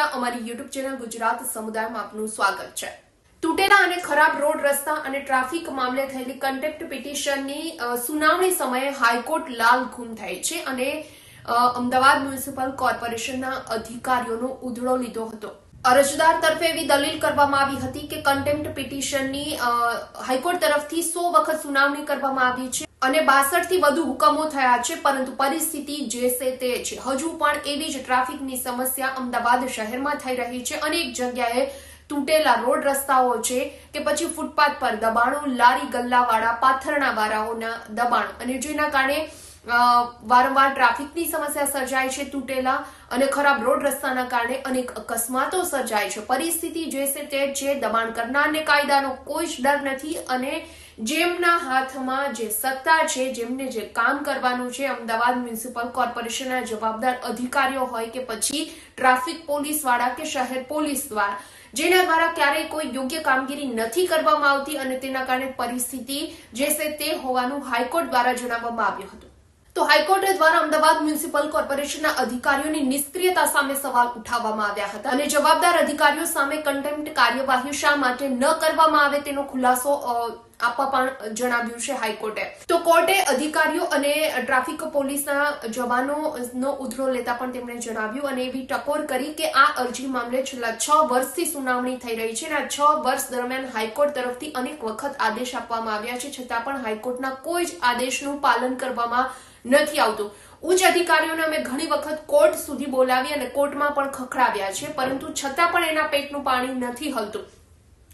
સમસ્યા અમારી YouTube channel Gujarat સમુદાયમાં આપનું સ્વાગત છે. તૂટેલા અને ખરાબ રોડ રસ્તા અને ટ્રાફિક મામલે થયેલી કન્ટેક્ટ પિટિશનની સુનાવણી સમયે હાઈકોર્ટ લાલ ગુમ થઈ છે અને અમદાવાદ મ્યુનિસિપલ કોર્પોરેશનના અધિકારીઓનો ઉધડો લીધો હતો. અરજદાર તરફે એવી દલીલ કરવામાં આવી હતી કે કન્ટેમ્પ્ટ પિટિશનની હાઈકોર્ટ તરફથી સો વખત સુનાવણી કરવામાં આવી છે. અને બાસઠથી વધુ હુકમો થયા છે, પરંતુ પરિસ્થિતિ જે છે તે છે. હજુ પણ એવી જ ટ્રાફિકની સમસ્યા અમદાવાદ શહેરમાં થઈ રહી છે. અનેક જગ્યાએ તૂટેલા રોડ રસ્તાઓ છે કે પછી ફૂટપાથ પર દબાણો, લારી ગલ્લાવાળા પાથરણાવાળાઓના દબાણ અને જેના કારણે વારંવાર ટ્રાફિકની સમસ્યા સર્જાય છે તૂટેલા અને ખરાબ રોડ રસ્તાના કારણે અનેક અકસ્માતો સર્જાય છે. પરિસ્થિતિ જે છે તે છે. દબાણ કરનારને કાયદાનો કોઈ જ ડર નથી અને જેમના હાથમાં જે સત્તા છે, જેમને જે કામ કરવાનું છે, અમદાવાદ મ્યુનિસિપલ કોર્પોરેશનના જવાબદાર અધિકારીઓ હોય કે પછી ટ્રાફિક પોલીસવાળા કે શહેર પોલીસ દ્વારા જેના દ્વારા ક્યારેય કોઈ યોગ્ય કામગીરી નથી કરવામાં આવતી અને તેના કારણે પરિસ્થિતિ જે છે તે હોવાનું હાઈકોર્ટ દ્વારા જણાવવામાં આવ્યું હતું. તો હાઈકોર્ટ દ્વારા અમદાવાદ મ્યુનિસિપલ કોર્પોરેશનના અધિકારીઓની નિષ્ક્રિયતા સામે સવાલ ઉઠાવવામાં આવ્યા હતા અને જવાબદાર અધિકારીઓ સામે કન્ટેમ્પ્ટ કાર્યવાહી શા માટે ન કરવામાં આવે તેનો ખુલાસો આપવા પણ જણાવ્યું છે હાઈકોર્ટે. તો કોર્ટે અધિકારીઓ અને ટ્રાફિક પોલીસના જવાનોનો ઉધરો લેતા પણ તેમણે જણાવ્યું અને એવી ટકોર કરી કે આ અરજી મામલે છેલ્લા છ વર્ષથી સુનાવણી થઈ રહી છે અને આ છ વર્ષ દરમિયાન હાઈકોર્ટ તરફથી અનેક વખત આદેશ આપવામાં આવ્યા છે, છતાં પણ હાઈકોર્ટના કોઈ જ આદેશનું પાલન કરવામાં નથી આવતું. ઉચ્ચ અધિકારીઓને અમે ઘણી વખત કોર્ટ સુધી બોલાવી અને કોર્ટમાં પણ ખખડાવ્યા છે, પરંતુ છતાં પણ એના પેટનું પાણી નથી હલતું.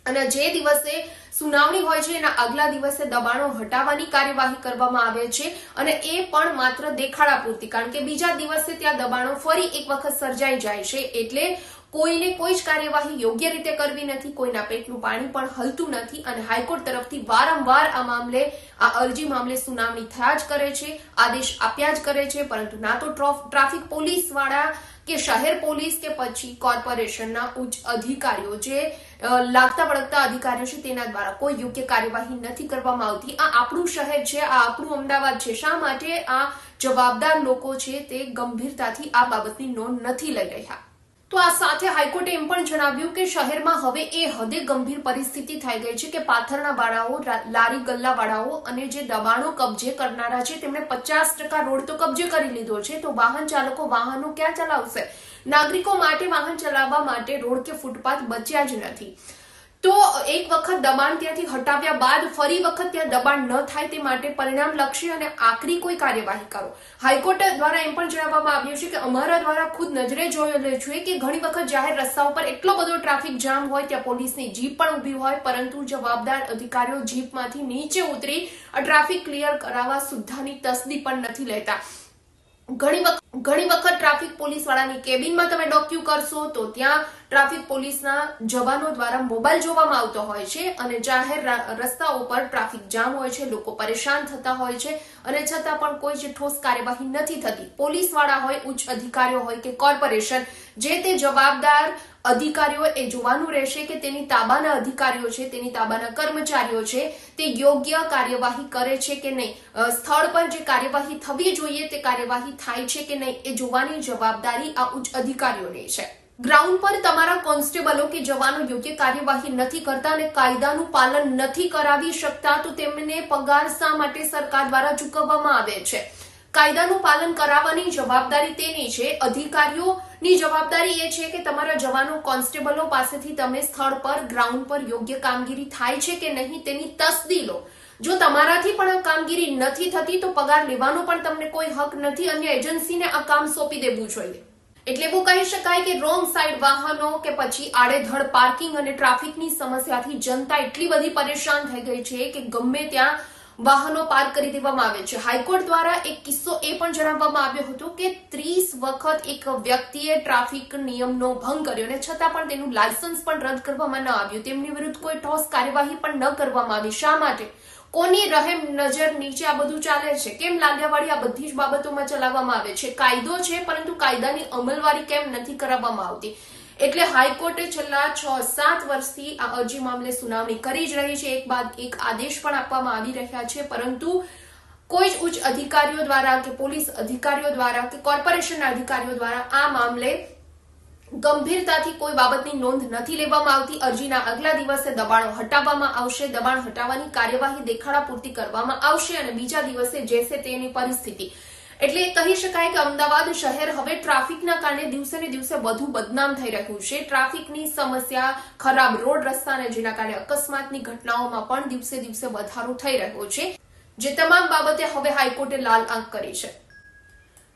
અને જે દિવસે સુનાવણી હોય છે, એના આગલા દિવસે દબાણો હટાવવાની કાર્યવાહી કરવામાં આવે છે અને એ પણ માત્ર દેખાડા પૂરતી, કારણ કે બીજા દિવસે ત્યાં દબાણો ફરી એક વખત સર્જાઈ જાય છે, એટલે કોઈને કોઈ જ કાર્યવાહી યોગ્ય રીતે કરવી નથી, કોઈના પેટનું પાણી પણ હલતું નથી અને હાઈકોર્ટ તરફથી વારંવાર આ મામલે, આ અરજી મામલે સુનાવણી થયા જ કરે છે, આદેશ આપ્યા જ કરે છે, પરંતુ ના તો ટ્રોફ- ટ્રાફિક પોલીસવાળા કે શહેર પોલીસ કે પછી કોર્પોરેશનના ઉચ્ચ અધિકારીઓ જે લાગતા વળગતા અધિકારીઓ છે તેના દ્વારા કોઈ યોગ્ય કાર્યવાહી નથી કરવામાં આવતી. આ આપણું શહેર છે, આ આપણું અમદાવાદ છે. શા માટે આ જવાબદાર લોકો છે તે ગંભીરતાથી આ બાબતની નોંધ નથી લઈ રહ્યા? તો આ સાથે હાઈકોર્ટે એમ પણ જણાવ્યું કે શહેરમાં હવે એ હદે ગંભીર પરિસ્થિતિ થઈ ગઈ છે કે પાથરના વાળાઓ લારી ગલ્લા વાળાઓ અને જે દબાણો કબજે કરનારા છે, તેમણે પચાસ ટકા રોડ તો કબજે કરી લીધો છે, તો વાહન ચાલકો વાહનો ક્યાં ચલાવશે? નાગરિકો માટે વાહન ચલાવવા માટે રોડ કે ફૂટપાથ બચ્યા જ નથી. તો એક વખત દબાણ ત્યાંથી હટાવ્યા બાદ ફરી વખત ત્યાં દબાણ ન થાય તે માટે પરિણામલક્ષી અને આકરી કોઈ કાર્યવાહી કરો. હાઈકોર્ટ દ્વારા એમ પણ જણાવવામાં આવ્યું છે કે અમારા દ્વારા ખુદ નજરે જોયેલું છે કે ઘણી વખત જાહેર રસ્તા ઉપર એટલો બધો ટ્રાફિક જામ હોય ત્યાં પોલીસની જીપ પણ ઊભી હોય, પરંતુ જવાબદાર અધિકારીઓ જીપમાંથી નીચે ઉતરી ટ્રાફિક ક્લિયર કરાવવા સુદ્ધાની તસદી પણ નથી લેતા. ઘણી વખત ઘણી વખત ટ્રાફિક પોલીસ વાળાની કેબિનમાં તમે ડોક્યુ કરશો તો ત્યાં ટ્રાફિક પોલીસના જવાનો દ્વારા મોબાઈલ જોવામાં આવતો હોય છે અને જાહેર રસ્તાઓ પર ટ્રાફિક જામ હોય છે, લોકો પરેશાન થતા હોય છે અને છતાં પણ કોઈ જ ઠોસ કાર્યવાહી નથી થતી. પોલીસવાળા હોય, ઉચ્ચ અધિકારીઓ હોય કે કોર્પોરેશન, જે તે જવાબદાર અધિકારીઓ એ જોવાનું રહેશે કે તેની તાબાના અધિકારીઓ છે, તેની તાબાના કર્મચારીઓ છે, તે યોગ્ય કાર્યવાહી કરે છે કે નહીં? સ્થળ પર જે કાર્યવાહી થવી જોઈએ તે કાર્યવાહી થાય છે કે નહીં એ જોવાની જવાબદારી આ ઉચ્ચ અધિકારીઓની છે. ગ્રાઉન્ડ પર તમારા કોન્સ્ટેબલો કે જવાનો યોગ્ય કાર્યવાહી નથી કરતા અને કાયદાનું પાલન નથી કરાવી શકતા, તો તેમને પગાર શા માટે સરકાર દ્વારા ચૂકવવામાં આવે છે? કાયદાનું પાલન કરાવવાની જવાબદારી તેની છે. અધિકારીઓની જવાબદારી એ છે કે તમારા જવાનો, કોન્સ્ટેબલો પાસેથી તમે સ્થળ પર ગ્રાઉન્ડ પર યોગ્ય કામગીરી થાય છે કે નહીં તેની તસદી લો. જો તમારાથી પણ આ કામગીરી નથી થતી, તો પગાર લેવાનો પણ તમને કોઈ હક નથી. અન્ય એજન્સીને આ કામ સોંપી દેવું જોઈએ. એટલે એવું કહી શકાય કે રોંગ સાઈડ વાહનો કે પછી આડેધડ પાર્કિંગ અને ટ્રાફિકની સમસ્યાથી જનતા એટલી બધી પરેશાન થઈ ગઈ છે કે ગમે ત્યાં વાહનો પાર્ક કરી દેવામાં આવે છે. હાઈકોર્ટ દ્વારા એક કિસ્સો એ પણ જણાવવામાં આવ્યો હતો કે ત્રીસ વખત એક વ્યક્તિએ ટ્રાફિક નિયમનો ભંગ કર્યો અને છતાં પણ તેનું લાયસન્સ પણ રદ કરવામાં ન આવ્યું. તેમની વિરુદ્ધ કોઈ ઠોસ કાર્યવાહી પણ ન કરવામાં આવી. શા માટે? કોની રહેમ નજર નીચે આ બધું ચાલે છે. કેમ લાલિયાવાડી આ બધી જ બાબતોમાં ચલાવવામાં આવે છે? કાયદો છે, પરંતુ કાયદાની અમલવારી કેમ નથી કરાવવામાં આવતી? એટલે હાઈકોર્ટે છેલ્લા છ, સાત વર્ષથી આ અરજી મામલે સુનાવણી કરી જ રહી છે. એક બાદ એક આદેશ પણ આપવામાં આવી રહ્યા છે. પરંતુ કોઈ જ ઉચ્ચ અધિકારીઓ દ્વારા કે પોલીસ અધિકારીઓ દ્વારા કે કોર્પોરેશનના અધિકારીઓ દ્વારા આ મામલે ગંભીરતાથી કોઈ બાબતની નોંધ નથી લેવામાં આવતી. અરજીના આગલા દિવસે દબાણો હટાવવામાં આવશે. દબાણ હટાવવાની કાર્યવાહી દેખાડા પૂરતી કરવામાં આવશે અને બીજા દિવસે જેસે તેની પરિસ્થિતિ. એટલે કહી શકાય કે અમદાવાદ શહેર હવે ટ્રાફિકના કારણે દિવસે ને દિવસે વધુ બદનામ થઈ રહ્યું છે. ટ્રાફિકની સમસ્યા, ખરાબ રોડ રસ્તા અને જેના કારણે અકસ્માતની ઘટનાઓમાં પણ દિવસે દિવસે વધારો થઈ રહ્યો છે. જે તમામ બાબતે હવે હાઈકોર્ટે લાલ આંખ કરી છે.